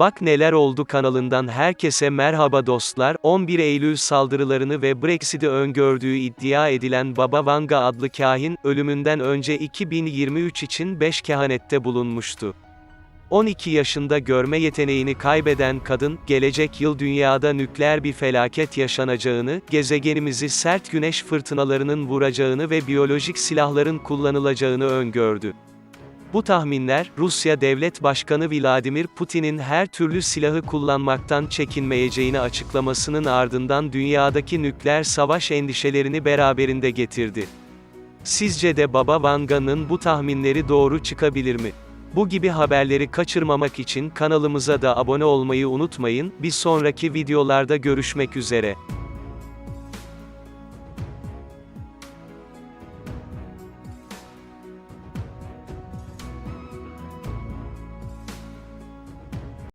Bak Neler Oldu kanalından herkese merhaba dostlar, 11 Eylül saldırılarını ve Brexit'i öngördüğü iddia edilen Baba Vanga adlı kahin, ölümünden önce 2023 için 5 kehanette bulunmuştu. 12 yaşında görme yeteneğini kaybeden kadın, gelecek yıl dünyada nükleer bir felaket yaşanacağını, gezegenimizi sert güneş fırtınalarının vuracağını ve biyolojik silahların kullanılacağını öngördü. Bu tahminler, Rusya Devlet Başkanı Vladimir Putin'in her türlü silahı kullanmaktan çekinmeyeceğini açıklamasının ardından dünyadaki nükleer savaş endişelerini beraberinde getirdi. Sizce de Baba Vanga'nın bu tahminleri doğru çıkabilir mi? Bu gibi haberleri kaçırmamak için kanalımıza da abone olmayı unutmayın, bir sonraki videolarda görüşmek üzere.